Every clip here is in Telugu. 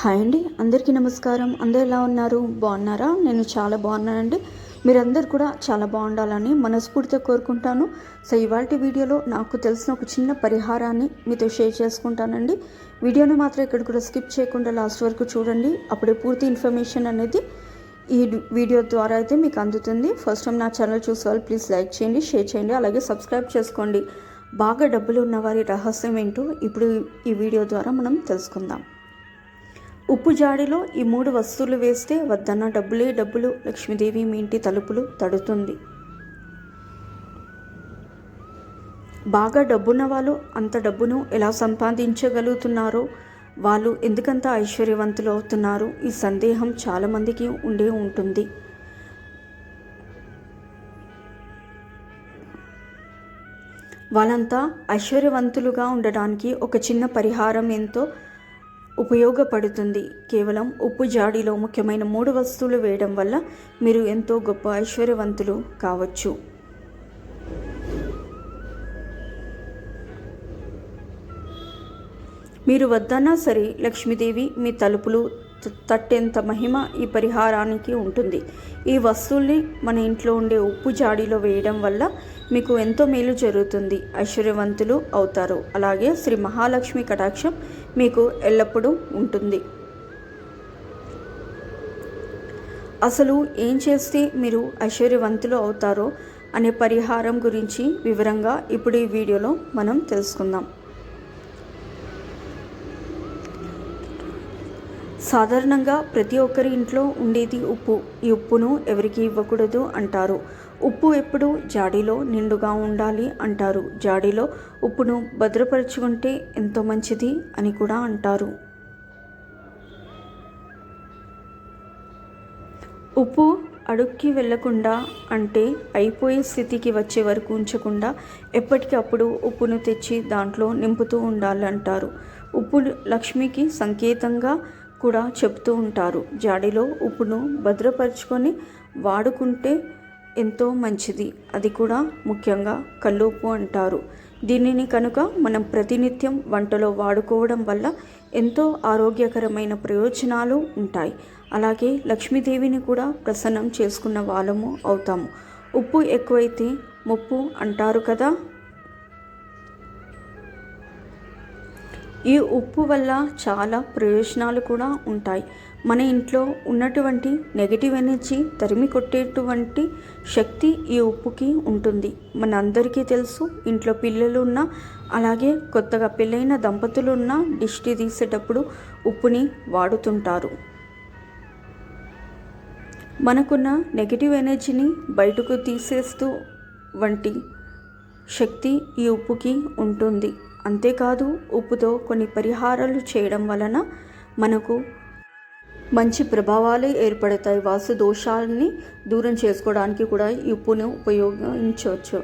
హాయ్ అండి అందరికీ నమస్కారం. అందరు ఎలా ఉన్నారు? బాగున్నారా? నేను చాలా బాగున్నానండి. మీరందరు కూడా చాలా బాగుండాలని మనస్ఫూర్తిగా కోరుకుంటాను. సో ఇవాళ వీడియోలో నాకు తెలిసిన ఒక చిన్న పరిహారాన్ని మీతో షేర్ చేసుకుంటానండి. వీడియోని మాత్రం ఇక్కడ కూడా స్కిప్ చేయకుండా లాస్ట్ వరకు చూడండి. అప్పుడే పూర్తి ఇన్ఫర్మేషన్ అనేది ఈ వీడియో ద్వారా అయితే మీకు అందుతుంది. ఫస్ట్ టైం నా ఛానల్ చూసేవాళ్ళు ప్లీజ్ లైక్ చేయండి షేర్ చేయండి అలాగే సబ్స్క్రైబ్ చేసుకోండి. బాగా డబ్బులు ఉన్న వారి రహస్యం ఏంటో ఇప్పుడు ఈ వీడియో ద్వారా మనం తెలుసుకుందాం. ఉప్పు జాడిలో ఈ మూడు వస్తువులు వేస్తే వద్దన్న డబ్బులే డబ్బులు లక్ష్మీదేవి మీ ఇంటి తలుపులు తడుతుంది. బాగా డబ్బున్న వాళ్ళు అంత డబ్బును ఎలా సంపాదించగలుగుతున్నారో వాళ్ళు ఎందుకంత ఐశ్వర్యవంతులు అవుతున్నారు ఈ సందేహం చాలామందికి ఉండే ఉంటుంది. వాళ్ళంతా ఐశ్వర్యవంతులుగా ఉండడానికి ఒక చిన్న పరిహారం ఎంతో ఉపయోగపడుతుంది. కేవలం ఉప్పు జాడీలో ముఖ్యమైన మూడు వస్తువులు వేయడం వల్ల మీరు ఎంతో గొప్ప ఐశ్వర్యవంతులు కావచ్చు. మీరు వద్దన్నా సరే లక్ష్మీదేవి మీ తలుపులు తట్టేంత మహిమ ఈ పరిహారానికి ఉంటుంది. ఈ వస్తువుల్ని మన ఇంట్లో ఉండే ఉప్పు జాడీలో వేయడం వల్ల మీకు ఎంతో మేలు జరుగుతుంది. ఐశ్వర్యవంతులు అవుతారు. అలాగే శ్రీ మహాలక్ష్మి కటాక్షం మీకు ఎల్లప్పుడూ ఉంటుంది. అసలు ఏం చేస్తే మీరు ఐశ్వర్యవంతులు అవుతారో అనే పరిహారం గురించి వివరంగా ఇప్పుడు ఈ వీడియోలో మనం తెలుసుకుందాం. సాధారణంగా ప్రతి ఒక్కరి ఇంట్లో ఉండేది ఉప్పు. ఈ ఉప్పును ఎవరికి ఇవ్వకూడదు అంటారు. ఉప్పు ఎప్పుడు జాడీలో నిండుగా ఉండాలి అంటారు. జాడీలో ఉప్పును భద్రపరుచుకుంటే ఎంతో మంచిది అని కూడా అంటారు. ఉప్పు అడుక్కి వెళ్ళకుండా అంటే అయిపోయే స్థితికి వచ్చే వరకు ఉంచకుండా ఎప్పటికప్పుడు ఉప్పును తెచ్చి దాంట్లో నింపుతూ ఉండాలంటారు. ఉప్పు లక్ష్మికి సంకేతంగా కూడా చెప్తూ ఉంటారు. జాడీలో ఉప్పును భద్రపరుచుకొని వాడుకుంటే ఎంతో మంచిది. అది కూడా ముఖ్యంగా కల్లుప్పు అంటారు. దీనిని కనుక మనం ప్రతినిత్యం వంటలో వాడుకోవడం వల్ల ఎంతో ఆరోగ్యకరమైన ప్రయోజనాలు ఉంటాయి. అలాగే లక్ష్మీదేవిని కూడా ప్రసన్నం చేసుకున్న వాళ్ళము అవుతాము. ఉప్పు ఎక్కువైతే ముప్పు అంటారు కదా? ఈ ఉప్పు వల్ల చాలా ప్రయోజనాలు కూడా ఉంటాయి. మన ఇంట్లో ఉన్నటువంటి నెగిటివ్ ఎనర్జీ తరిమి కొట్టేటువంటి శక్తి ఈ ఉప్పుకి ఉంటుంది. మన అందరికీ తెలుసు ఇంట్లో పిల్లలు ఉన్నా అలాగే కొత్తగా పెళ్ళైన దంపతులు ఉన్నా దిష్టి తీసేటప్పుడు ఉప్పుని వాడుతుంటారు. మనకున్న నెగిటివ్ ఎనర్జీని బయటకు తీసేస్తూ వంటి శక్తి ఈ ఉప్పుకి ఉంటుంది. అంతేకాదు ఉప్పుతో కొన్ని పరిహారాలు చేయడం వలన మనకు మంచి ప్రభావాలు ఏర్పడతాయి. వాసు దోషాలని దూరం చేసుకోవడానికి కూడా ఈ ఉప్పును ఉపయోగించవచ్చు.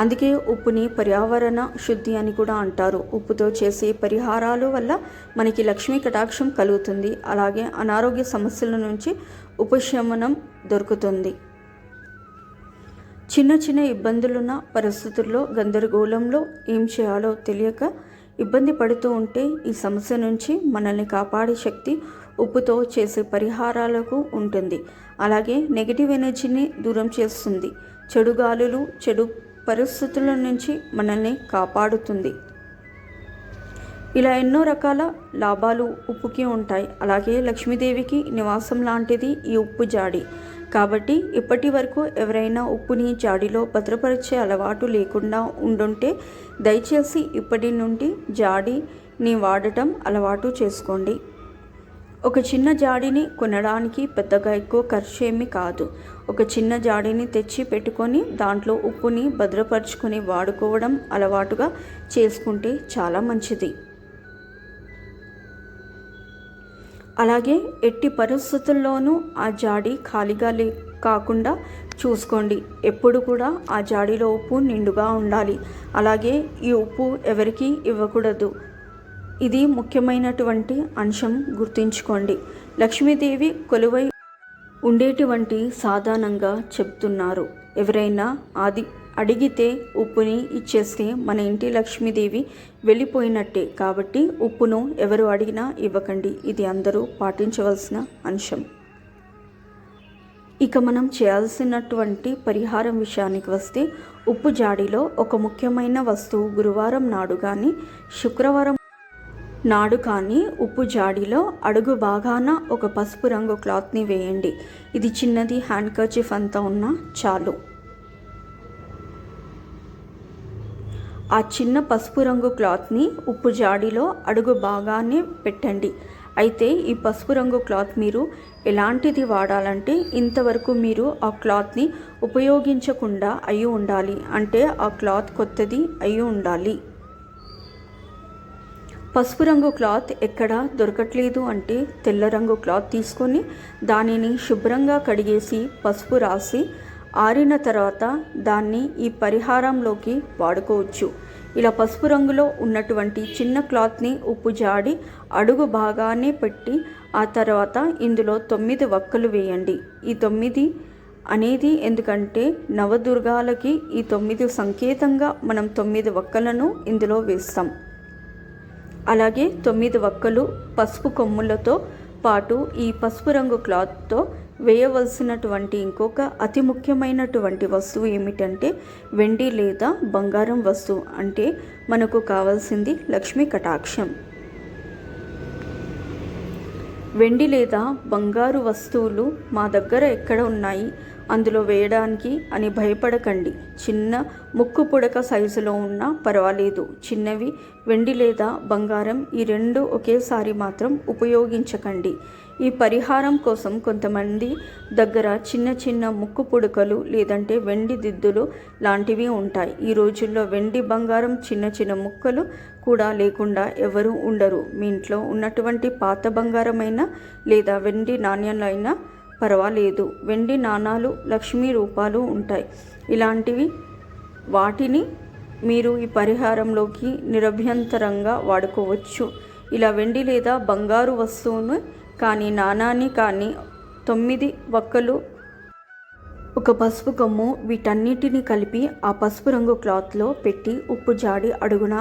అందుకే ఉప్పుని పర్యావరణ శుద్ధి అని కూడా అంటారు. ఉప్పుతో చేసే పరిహారాలు వల్ల మనకి లక్ష్మీ కటాక్షం కలుగుతుంది. అలాగే అనారోగ్య సమస్యల నుంచి ఉపశమనం దొరుకుతుంది. చిన్న చిన్న ఇబ్బందులున్న పరిస్థితుల్లో గందరగోళంలో ఏం చేయాలో తెలియక ఇబ్బంది పడుతూ ఉంటే ఈ సమస్య నుంచి మనల్ని కాపాడే శక్తి ఉప్పుతో చేసే పరిహారాలకు ఉంటుంది. అలాగే నెగిటివ్ ఎనర్జీని దూరం చేస్తుంది. చెడు గాలులు చెడు పరిస్థితుల నుంచి మనల్ని కాపాడుతుంది. ఇలా ఎన్నో రకాల లాభాలు ఉప్పుకి ఉంటాయి. అలాగే లక్ష్మీదేవికి నివాసం లాంటిది ఈ ఉప్పు జాడి. కాబట్టి ఇప్పటి వరకు ఎవరైనా ఉప్పుని జాడీలో భద్రపరిచే అలవాటు లేకుండా ఉండుంటే దయచేసి ఇప్పటి నుండి జాడీని వాడటం అలవాటు చేసుకోండి. ఒక చిన్న జాడీని కొనడానికి పెద్దగా ఎక్కువ ఖర్చు ఏమీ కాదు. ఒక చిన్న జాడీని తెచ్చి పెట్టుకొని దాంట్లో ఉప్పుని భద్రపరుచుకొని వాడుకోవడం అలవాటుగా చేసుకుంటే చాలా మంచిది. అలాగే ఎట్టి పరిస్థితుల్లోనూ ఆ జాడి ఖాళీగా లే కాకుండా చూసుకోండి. ఎప్పుడు కూడా ఆ జాడీలో ఉప్పు నిండుగా ఉండాలి. అలాగే ఈ ఉప్పు ఎవరికి ఇవ్వకూడదు. ఇది ముఖ్యమైనటువంటి అంశం గుర్తుంచుకోండి. లక్ష్మీదేవి కొలువై ఉండేటువంటి సాధారణంగా చెప్తున్నారు. ఎవరైనా ఆది అడిగితే ఉప్పుని ఇచ్చేస్తే మన ఇంటి లక్ష్మీదేవి వెళ్ళిపోయినట్టే. కాబట్టి ఉప్పును ఎవరు అడిగినా ఇవ్వకండి. ఇది అందరూ పాటించవలసిన అంశం. ఇక మనం చేయాల్సినటువంటి పరిహారం విషయానికి వస్తే ఉప్పు జాడీలో ఒక ముఖ్యమైన వస్తువు గురువారం నాడు కానీ శుక్రవారం నాడు కానీ ఉప్పు జాడీలో అడుగు బాగాన ఒక పసుపు రంగు క్లాత్ని వేయండి. ఇది చిన్నది హ్యాండ్ కర్చీఫ్ అంతా ఉన్నా చాలు. ఆ చిన్న పసుపు రంగు క్లాత్ని ఉప్పు జాడీలో అడుగు బాగానే పెట్టండి. అయితే ఈ పసుపు రంగు క్లాత్ మీరు ఎలాంటిది వాడాలంటే ఇంతవరకు మీరు ఆ క్లాత్ని ఉపయోగించకుండా అయి ఉండాలి. అంటే ఆ క్లాత్ కొత్తది అయి ఉండాలి. పసుపు రంగు క్లాత్ ఎక్కడ దొరకట్లేదు అంటే తెల్ల రంగు క్లాత్ తీసుకొని దానిని శుభ్రంగా కడిగేసి పసుపు రాసి ఆరిన తర్వాత దాన్ని ఈ పరిహారంలోకి వాడుకోవచ్చు. ఇలా పసుపు రంగులో ఉన్నటువంటి చిన్న క్లాత్ని ఉప్పు జాడి అడుగు బాగానే పెట్టి ఆ తర్వాత ఇందులో తొమ్మిది వక్కలు వేయండి. ఈ తొమ్మిది అనేది ఎందుకంటే నవదుర్గాలకి ఈ తొమ్మిది సంకేతంగా మనం తొమ్మిది వక్కలను ఇందులో వేస్తాం. అలాగే తొమ్మిది వక్కలు పసుపు కొమ్ములతో పాటు ఈ పసుపు రంగు క్లాత్తో వేయవలసినటువంటి ఇంకొక అతి ముఖ్యమైనటువంటి వస్తువు ఏమిటంటే వెండి లేదా బంగారం వస్తువు అంటే మనకు కావాల్సింది లక్ష్మీ కటాక్షం. వెండి లేదా బంగారు వస్తువులు మా దగ్గర ఎక్కడ ఉన్నాయి? అందులో వేయడానికి అని భయపడకండి. చిన్న ముక్కు పుడక సైజులో ఉన్నా పర్వాలేదు. చిన్నవి వెండి లేదా బంగారం ఈ రెండు ఒకేసారి మాత్రం ఉపయోగించకండి. ఈ పరిహారం కోసం కొంతమంది దగ్గర చిన్న చిన్న ముక్కు పుడకలు లేదంటే వెండి దిద్దులు లాంటివి ఉంటాయి. ఈ రోజుల్లో వెండి బంగారం చిన్న చిన్న ముక్కలు కూడా లేకుండా ఎవరు ఉండరు. మీ ఇంట్లో ఉన్నటువంటి పాత బంగారమైన లేదా వెండి నాణ్యాలైనా పర్వాలేదు. వెండి నాణాలు లక్ష్మీ రూపాలు ఉంటాయి. ఇలాంటివి వాటిని మీరు ఈ పరిహారంలోకి నిరభ్యంతరంగా వాడుకోవచ్చు. ఇలా వెండి లేదా బంగారు వస్తువును కానీ నాణాన్ని కానీ తొమ్మిది వక్కలు ఒక పసుపు కొమ్ము వీటన్నిటిని కలిపి ఆ పసుపు రంగు క్లాత్లో పెట్టి ఉప్పు జాడి అడుగున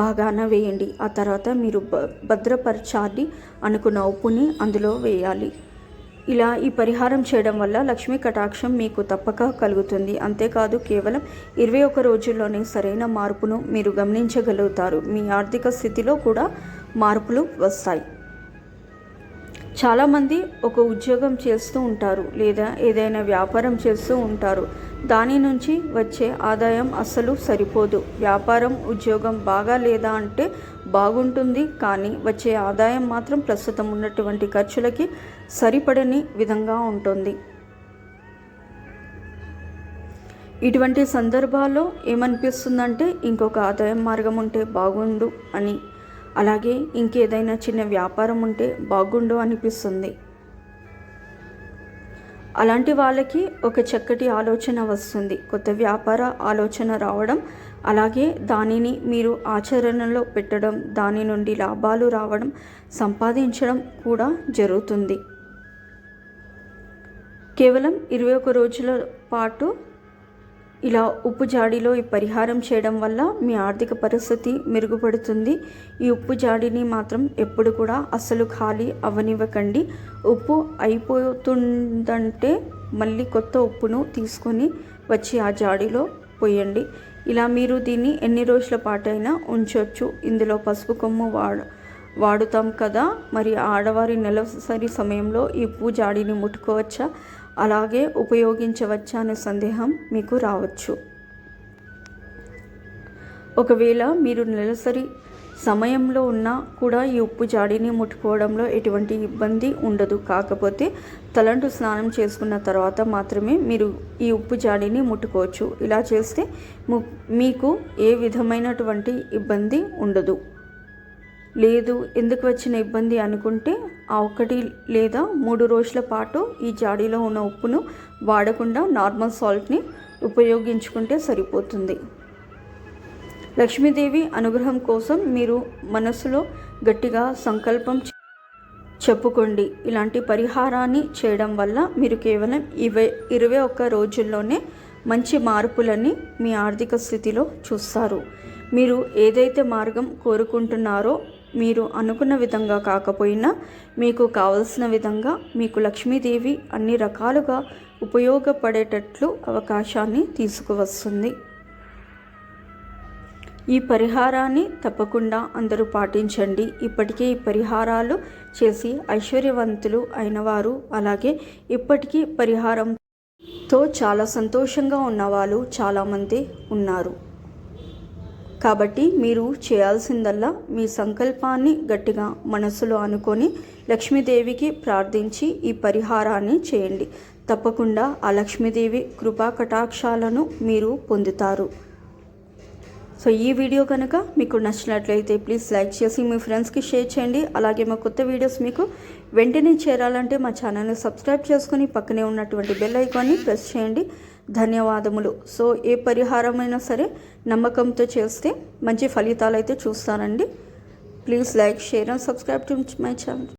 బాగాన వేయండి. ఆ తర్వాత మీరు భద్రపరచాలి అనుకున్న ఉప్పుని అందులో వేయాలి. ఇలా ఈ పరిహారం చేయడం వల్ల లక్ష్మీ కటాక్షం మీకు తప్పక కలుగుతుంది. అంతేకాదు కేవలం ఇరవై ఒక రోజుల్లోనే సరైన మార్పును మీరు గమనించగలుగుతారు. మీ ఆర్థిక స్థితిలో కూడా మార్పులు వస్తాయి. చాలామంది ఒక ఉద్యోగం చేస్తూ ఉంటారు లేదా ఏదైనా వ్యాపారం చేస్తూ ఉంటారు. దాని నుంచి వచ్చే ఆదాయం అస్సలు సరిపోదు. వ్యాపారం ఉద్యోగం బాగా లేదా అంటే బాగుంటుంది కానీ వచ్చే ఆదాయం మాత్రం ప్రస్తుతం ఉన్నటువంటి ఖర్చులకి సరిపడని విధంగా ఉంటుంది. ఇటువంటి సందర్భాల్లో ఏమనిపిస్తుందంటే ఇంకొక ఆదాయం మార్గం ఉంటే బాగుండు అని అలాగే ఇంకేదైనా చిన్న వ్యాపారం ఉంటే బాగుండు అనిపిస్తుంది. అలాంటి వాళ్ళకి ఒక చక్కటి ఆలోచన వస్తుంది. కొత్త వ్యాపార ఆలోచన రావడం అలాగే దానిని మీరు ఆచరణలో పెట్టడం దాని నుండి లాభాలు రావడం సంపాదించడం కూడా జరుగుతుంది. కేవలం ఇరవై ఒక రోజుల పాటు ఇలా ఉప్పు జాడీలో ఈ పరిహారం చేయడం వల్ల మీ ఆర్థిక పరిస్థితి మెరుగుపడుతుంది. ఈ ఉప్పు జాడీని మాత్రం ఎప్పుడు కూడా అస్సలు ఖాళీ అవ్వనివ్వకండి ఉప్పు అయిపోతుందంటే మళ్ళీ కొత్త ఉప్పును తీసుకొని వచ్చి ఆ జాడీలో పోయండి. ఇలా మీరు దీన్ని ఎన్ని రోజుల పాటైనా ఉంచవచ్చు ఇందులో పసుపు కొమ్ము వాడ వాడుతాం కదా? మరి ఆడవారి నెలసరి సమయంలో ఈ ఉప్పు జాడీని ముట్టుకోవచ్చా? అలాగే ఉపయోగించవచ్చా అనే సందేహం మీకు రావచ్చు. ఒకవేళ మీరు నెలసరి సమయంలో ఉన్నా కూడా ఈ ఉప్పు జాడీని ముట్టుకోవడంలో ఎటువంటి ఇబ్బంది ఉండదు. కాకపోతే తలంటు స్నానం చేసుకున్న తర్వాత మాత్రమే మీరు ఈ ఉప్పు జాడీని ముట్టుకోవచ్చు. ఇలా చేస్తే మీకు ఏ విధమైనటువంటి ఇబ్బంది ఉండదు. లేదు ఎందుకు వచ్చిన ఇబ్బంది అనుకుంటే ఆ ఒకటి లేదా మూడు రోజుల పాటు ఈ జాడీలో ఉన్న ఉప్పును వాడకుండా నార్మల్ సాల్ట్ని ఉపయోగించుకుంటే సరిపోతుంది. లక్ష్మీదేవి అనుగ్రహం కోసం మీరు మనసులో గట్టిగా సంకల్పం చెప్పుకోండి. ఇలాంటి పరిహారాన్ని చేయడం వల్ల మీరు కేవలం ఇరవై ఇరవై ఒక్క రోజుల్లోనే మంచి మార్పులని మీ ఆర్థిక స్థితిలో చూస్తారు. మీరు ఏదైతే మార్గం కోరుకుంటున్నారో మీరు అనుకున్న విధంగా కాకపోయినా మీకు కావలసిన విధంగా మీకు లక్ష్మీదేవి అన్ని రకాలుగా ఉపయోగపడేటట్లు అవకాశాన్ని తీసుకువస్తుంది. ఈ పరిహారాన్ని తప్పకుండా అందరూ పాటించండి. ఇప్పటికే ఈ పరిహారాలు చేసి ఐశ్వర్యవంతులు అయినవారు అలాగే ఇప్పటికీ పరిహారంతో చాలా సంతోషంగా ఉన్నవాళ్ళు చాలామంది ఉన్నారు. కాబట్టి మీరు చేయాల్సిందల్లా మీ సంకల్పాన్ని గట్టిగా మనసులో అనుకొని లక్ష్మీదేవికి ప్రార్థించి ఈ పరిహారాన్ని చేయండి. తప్పకుండా ఆ లక్ష్మీదేవి కృపా కటాక్షాలను మీరు పొందుతారు. సో ఈ వీడియో కనుక మీకు నచ్చినట్లయితే ప్లీజ్ లైక్ చేసి మీ ఫ్రెండ్స్కి షేర్ చేయండి. అలాగే మా కొత్త వీడియోస్ మీకు వెంటనే చేరాలంటే మా ఛానల్ని సబ్స్క్రైబ్ చేసుకొని పక్కనే ఉన్నటువంటి బెల్ ఐకాన్ని ప్రెస్ చేయండి. ధన్యవాదములు. సో ఏ పరిహారమైనా సరే నమ్మకంతో చేస్తే మంచి ఫలితాలు అయితే చూస్తానండి. Please like share and subscribe to my channel.